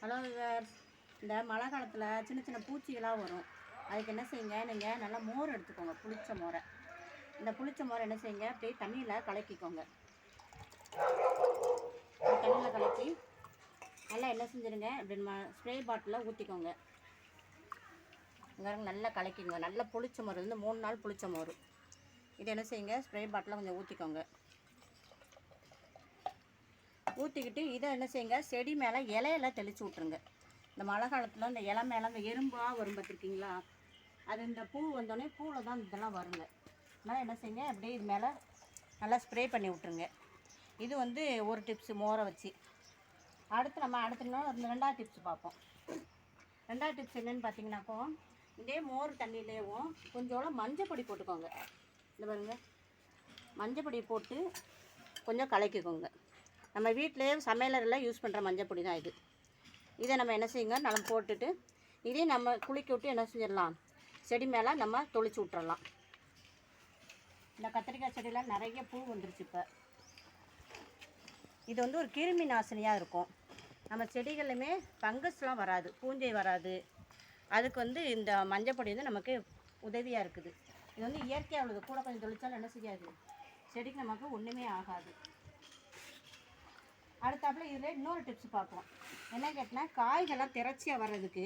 Hello viewers இந்த மழை காலத்தில் சின்ன சின்ன பூச்சிகளாக வரும். அதுக்கு என்ன செய்யுங்க நீங்கள் நல்லா மோர் எடுத்துக்கோங்க புளிச்ச மோரை. இந்த புளிச்ச மோரை என்ன செய்யுங்க அப்படியே தண்ணியில் கலக்கிக்கோங்க. தண்ணியில் கலக்கி நல்லா என்ன செஞ்சுருங்க அப்படின்னு ஸ்ப்ரே பாட்டிலில் ஊற்றிக்கோங்க இங்கே நல்லா கலக்கிக்கோங்க. நல்லா புளிச்ச மோர் வந்து மூணு நாள் புளிச்ச மோர். இது என்ன செய்யுங்க ஸ்ப்ரே பாட்டிலில் கொஞ்சம் ஊற்றிக்கோங்க ஊற்றிக்கிட்டு இதை என்ன செய்யுங்க? செடி மேலே இலையெல்லாம் தெளித்து விட்ருங்க இந்த மழை காலத்தில் இந்த இலை மேலே அந்த எறும்பாக வரும் பார்த்துருக்கீங்களா? அது இந்த பூ வந்தோடனே பூவில் தான் இதெல்லாம் வருங்க. அதனால் என்ன செய்யுங்க? அப்படியே இது மேலே நல்லா ஸ்ப்ரே பண்ணி விட்ருங்க இது வந்து ஒரு டிப்ஸு மோரை வச்சு. அடுத்து நம்ம அடுத்த நாள் இந்த ரெண்டாவது டிப்ஸ் பார்ப்போம். ரெண்டாவது டிப்ஸ் என்னென்னு பார்த்தீங்கன்னாக்கோ இதே மோர் தண்ணியிலேயும் கொஞ்சோட மஞ்சள் பொடி போட்டுக்கோங்க. இந்த பாருங்க. மஞ்சள் பொடி போட்டு கொஞ்சம் கலக்கிக்கோங்க. நம்ம வீட்டிலேயே சமையலறையில் யூஸ் பண்ணுற மஞ்சள் பொடி தான் இது. இதை நம்ம என்ன செய்யுங்க? நல்லா போட்டுட்டு இதே நம்ம குளிக்க விட்டு என்ன செஞ்சிடலாம்? செடி மேலே நம்ம தொளிச்சு விட்டுறலாம். இந்த கத்திரிக்காய் செடியில் நிறைய பூ வந்துருச்சு இப்போ. இது வந்து ஒரு கிருமி நாசினியாக இருக்கும். நம்ம செடிகளுமே ஃபங்கஸ்லாம் வராது பூஞ்சை வராது. அதுக்கு வந்து இந்த மஞ்சப்பொடி வந்து நமக்கு உதவியாக இருக்குது. இது வந்து இயற்கையாக உள்ளது. கூட கொஞ்சம் தொளிச்சாலும் என்ன செய்யாது? செடிக்கு நமக்கு ஒன்றுமே ஆகாது. அடுத்தாப்புல இதில் இன்னொரு டிப்ஸ் பார்ப்போம். என்ன கேட்டினா காய்கள்லாம் திரட்சியாக வர்றதுக்கு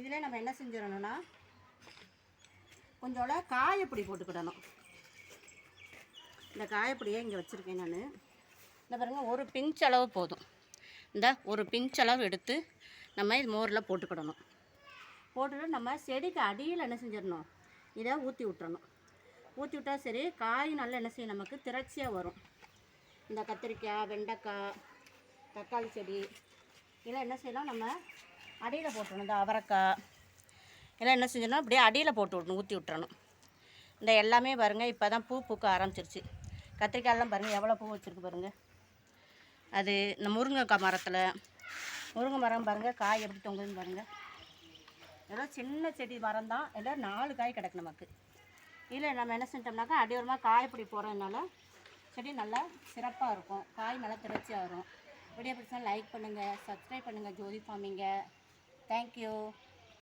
இதில் நம்ம என்ன செஞ்சிடணும்னா கொஞ்சோட காயப்பொடி போட்டுக்கிடணும். இந்த காயப்பொடியை இங்கே வச்சுருக்கேன் நான். இந்த பாருங்கள் ஒரு பிஞ்ச் அளவு போதும். இந்த ஒரு பிஞ்ச் அளவு எடுத்து நம்ம இது மோரில் போட்டுக்கிடணும். போட்டுட்டு நம்ம செடிக்கு அடியில் என்ன செஞ்சிடணும்? இதை ஊற்றி விட்டுறணும். ஊற்றி விட்டா சரி காய் நல்லா என்ன செய்யும்? நமக்கு திரட்சியாக வரும். இந்த கத்திரிக்காய் வெண்டைக்காய் தக்காளி செடி. இதெல்லாம் என்ன செய்யலாம் நம்ம அடியில் போட்டுடணும். இந்த அவரைக்காய். இதெல்லாம் என்ன செஞ்சோம்னா அப்படியே அடியில் போட்டு விடணும் ஊற்றி விட்டுறணும். இந்த எல்லாமே பாருங்கள் இப்போ தான் பூ பூக்க ஆரம்பிச்சிருச்சு. கத்திரிக்காயெல்லாம் பாருங்கள் எவ்வளோ பூ வச்சுருக்கு பாருங்கள் அது இந்த முருங்கைக்காய் மரத்தில். முருங்கை மரம் பாருங்கள் காய் எப்படி தொங்குதுன்னு பாருங்கள் ஏதோ சின்ன செடி மரம் தான். எல்லாம் நாலு காய் கிடக்கு நமக்கு. இல்லை நம்ம என்ன செஞ்சோம்னாக்கா அடியோரமாக காயப்பொடி போகிறதுனால செடி நல்லா சிறப்பாக இருக்கும். காய் நல்லா திரட்சியாக வரும் வீடியோ பிடிச்சா லைக் பண்ணுங்கள் சப்ஸ்கிரைப் பண்ணுங்கள் ஜோதி ஃபார்மிங்க. தேங்க்யூ